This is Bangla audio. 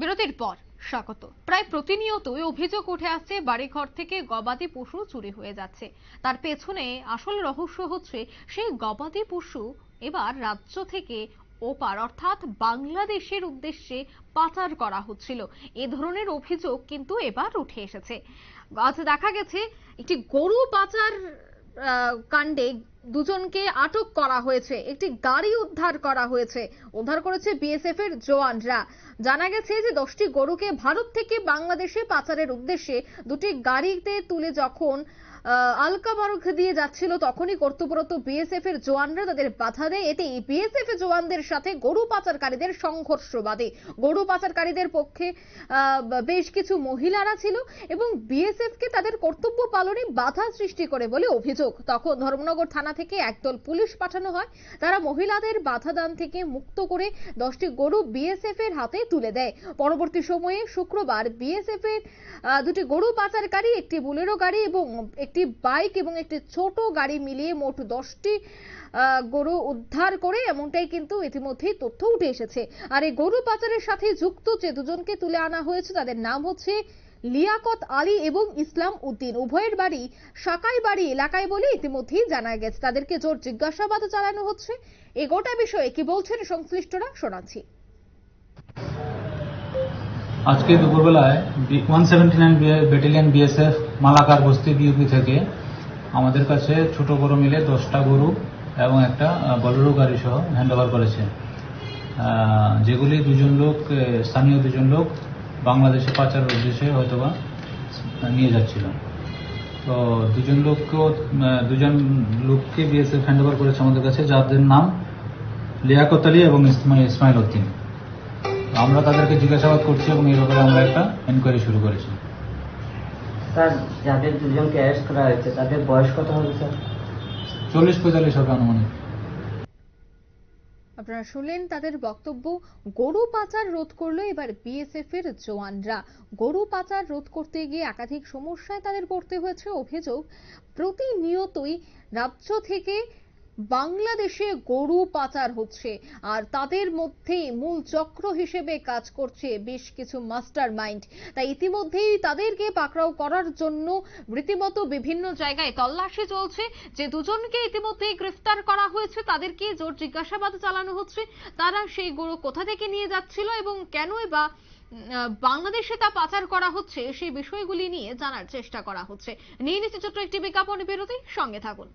বিরতির পর স্বাগত। প্রায় প্রতিনিয়তই অভিযোগ উঠে আসছে, বাড়িঘর থেকে গবাদি পশু চুরি হয়ে যাচ্ছে। তার পেছনে আসল রহস্য হচ্ছে, সেই গবাদি পশু এবার রাজ্য থেকে ওপার, অর্থাৎ বাংলাদেশের উদ্দেশ্যে পাচার করা হচ্ছিল। এ ধরনের অভিযোগ কিন্তু এবার উঠে এসেছে। আজ দেখা গেছে, একটি গরু পাচার কাণ্ডে দুজনকে আটক করা হয়েছে। একটি গাড়ি উদ্ধার করা হয়েছে। উদ্ধার করেছে বিএসএফ এর জওয়ানরা। জানা গেছে যে দশটি গরুকে ভারত থেকে বাংলাদেশে পাচারের উদ্দেশ্যে দুটি গাড়িতে তুলে যখন আলকা দিয়ে যাচ্ছিল, তখনই কর্তব্যরত বিএসএফ এর জওয়ানরা তাদের বাধা দেয়। এতে বিএসএফ এর জওয়ানদের সাথে গরু পাচারকারীদের সংঘর্ষ বাধে গরু পাচারকারীদের পক্ষে বেশ কিছু মহিলারা ছিল এবং বিএসএফ কে তাদের কর্তব্য পালনে বাধা সৃষ্টি করে বলে অভিযোগ। তখন ধর্মনগর থানা থেকে একদল পুলিশ পাঠানো হয়। তারা মহিলাদের বাধা দান থেকে মুক্ত করে দশটি গরু বিএসএফ এর হাতে তুলে দেয়। পরবর্তী সময়ে শুক্রবার বিএসএফ এর দুটি গরু পাচারকারী, একটি বুলেরো গাড়ি এবং একটি বাইক এবং একটি ছোট গাড়ি মিলিয়ে মোট দশটি গরু উদ্ধার করে এমনটাই কিন্তু ইতিমধ্যেই তথ্য উঠে এসেছে। আর এই গরু পাচারের সাথে যুক্ত যে দুজনকে তুলে আনা হয়েছে, তাদের নাম হচ্ছে লিয়াকত আলী এবং ইসলাম উদ্দিন উভয়ের বাড়ি সাকাই বাড়ি এলাকায় বলে ইতিমধ্যেই জানা গেছে। তাদেরকে জোর জিজ্ঞাসাবাদ চালানো হচ্ছে। এই গোটা বিষয়ে কি বলছেন সংশ্লিষ্টরা শোনাচ্ছি। আজকে দুপুরবেলায় one seventy nine battalion BSF Malakar বস্তি বিউপি থেকে আমাদের কাছে ছোট বড় মিলে দশটা গরু এবং একটা বলেরো গাড়ি সহ হ্যান্ড ওভার করেছে। যেগুলি দুজন লোক স্থানীয় দুজন লোক বাংলাদেশে পাচারের উদ্দেশ্যে হয়তোবা নিয়ে যাচ্ছিল। তো দুজন লোককেও দুজন লোককে বিএসএফ হ্যান্ড ওভার করেছে আমাদের কাছে যাদের নাম লিয়াকত আলী এবং ইসমাইল উদ্দিন। আমরা তাদেরকে জিজ্ঞাসাবাদ করছি এবং এই ব্যাপারে আমরা একটা এনকোয়ারি শুরু করেছি। স্যার যাদের দুজনকে অ্যারেস্ট করা হয়েছে তাদের বয়স কত হবে স্যার? চল্লিশ পঁয়তাল্লিশ হবে আনুমানিক। আপনারা শুনলেন তাদের বক্তব্য, গরু পাচার রোধ করল এবার বিএসএফ এর জওয়ানরা। গরু পাচার রোধ করতে গিয়ে একাধিক সমস্যায় তাদের পড়তে হয়েছে অভিযোগ। প্রতিনিয়তই রাজ্য থেকে বাংলাদেশে গরু পাচার হচ্ছে, আর তাদের মধ্যে মূল চক্র হিসেবে কাজ করছে বেশ কিছু মাস্টার মাইন্ড তাই ইতিমধ্যেই তাদেরকে পাকড়াও করার জন্য রীতিমতো বিভিন্ন জায়গায় তল্লাশি চলছে। যে দুজনকে ইতিমধ্যেই গ্রেফতার করা হয়েছে, তাদেরকে জোর জিজ্ঞাসাবাদ চালানো হচ্ছে। তারা সেই গরু কোথা থেকে নিয়ে যাচ্ছিল এবং কেনই বা বাংলাদেশে তা পাচার করা হচ্ছে, সেই বিষয়গুলি নিয়ে জানার চেষ্টা করা হচ্ছে। নিয়ে নিচ্ছে ছোট্ট একটি বিজ্ঞাপন বিরতি, সঙ্গে থাকুন।